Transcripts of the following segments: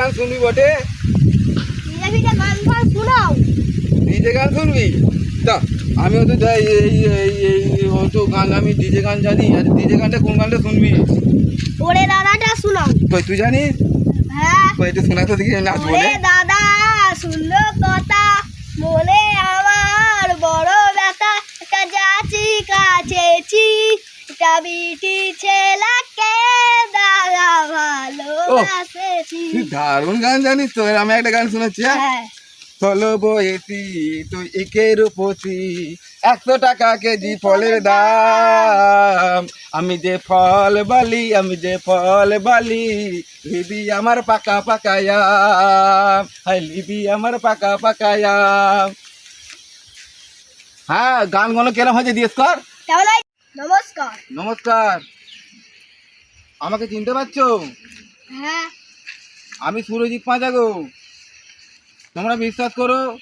গান শুনবি বটে? ডিজে গান শুনবি? তা আমিও তো এই এই এই তো গান আমি ডিজে গান জানি আর ডিজে গানটা কোন গানটা শুনবি? ওরে দাদাটা শোনাও। কই তুই জানিস? হ্যাঁ। কই একটু শোনা তো দেখি নাচ বলে। দাদা শুনলো কথা মনে আমার বড় ব্যথা। যাচ্ছি কাছেছি একটা বিটি ছেলেকে দাদা ভালোবাসেছি তুই দারুণ গান জানিস তো আমি একটা গান শুনেছি হ্যাঁ? হ্যাঁ। চলো বয়েছি তুই একের উপসি একশো টাকা কেজি ফলের দাম। আমি যে ফল বালি আমি যে ফল বালি লিবি আমার পাকা পাকায়াম হাই লিবি আমার পাকা পাকায়াম হ্যাঁ গানগুলো কেরম হয়েছে দিয়েস কর। নমস্কার। নমস্কার। আমাকে চিনতে পারছ? হ্যাঁ। আমি সুরজিৎ পাঁচা গো। তোমরা বিশ্বাস করো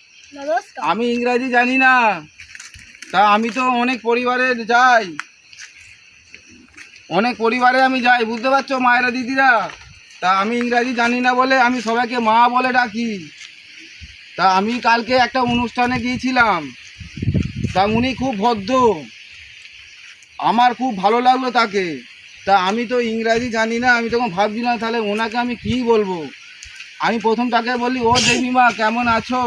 আমি ইংরাজি জানি না। তা আমি তো অনেক পরিবারে যাই। অনেক পরিবারে আমি যাই বুঝতে পারছ মায়েরা দিদিরা? তা আমি ইংরাজি জানি না বলে আমি সবাইকে মা বলে ডাকি। তা আমি কালকে একটা অনুষ্ঠানে গিয়েছিলাম। তা উনি খুব ভদ্র। আমার খুব ভালো লাগল তাকে। তা আমি তো ইংরাজি জানি না, আমি তখন ভাবছিলাম তাহলে ওনাকে আমি কী বলব? আমি প্রথম তাকে বলি ও দেবীমা, কেমন আছো?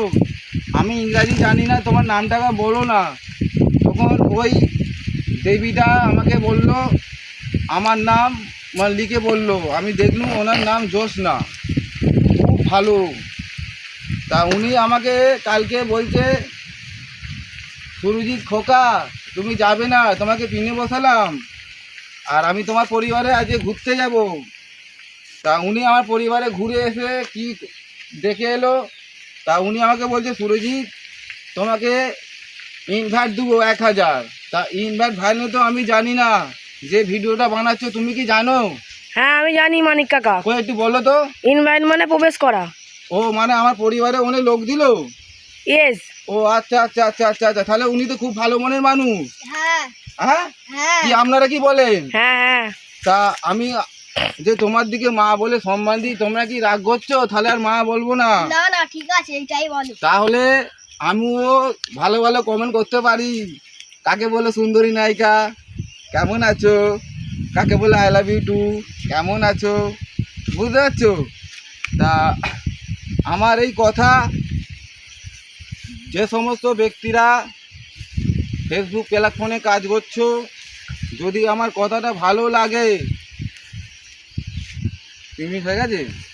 আমি ইংরাজি জানি না, তোমার নামটাকে বলো না। তখন ওই দেবীটা আমাকে বলল, আমার নাম মানে লিখে বলল, আমি দেখলুম ওনার নাম জ্যোৎস্না, খুব ভালো। তা উনি আমাকে কালকে বলছে, সুরজিৎ খোকা, তুমি যাবে না, তোমাকে পিনে বসালাম। আর আমি তোমার পরিবারে আজকে ঘুরতে যাব। তা উনি আমার পরিবারে ঘুরে এসে কি দেখে এলো? তা উনি আমাকে বলছে সুরজিৎ তোমাকে ইনভাইট দেবো এক হাজার। তা ইনভাইট ভাইনে তো আমি জানি না যে ভিডিওটা বানাচ্ছো তুমি কি জানো? হ্যাঁ আমি জানি মানিক কাকা। কই একটু বলো তো। ইনভাইট মানে প্রবেশ করা। ও মানে আমার পরিবারে অনেক লোক দিল? ইয়েস ও আচ্ছা আচ্ছা আচ্ছা আচ্ছা আচ্ছা। তাহলে উনি তো খুব ভালো মনের মানুষ। হ্যাঁ। হ্যাঁ? হ্যাঁ। কি আপনারা কি বলেন? হ্যাঁ হ্যাঁ। তা আমি যে তোমার দিকে মা বলে সম্মান দিই তোমরা কি রাগ করছ? তাহলে আর মা বলব না। না না ঠিক আছে এইটাই বলো। তাহলে আমিও ভালো ভালো কমেন্ট করতে পারি। কাকে বলে সুন্দরী নায়িকা? কেমন আছো? কাকে বলে আই লাভ ইউ টু কেমন আছো? বুঝতে পারছ? তা আমার এই কথা যে সমস্ত ব্যক্তিরা ফেসবুক প্ল্যাটফর্মে কাজ করছ, যদি আমার কথাটা ভালো লাগে তুমি ঠিক গেছে?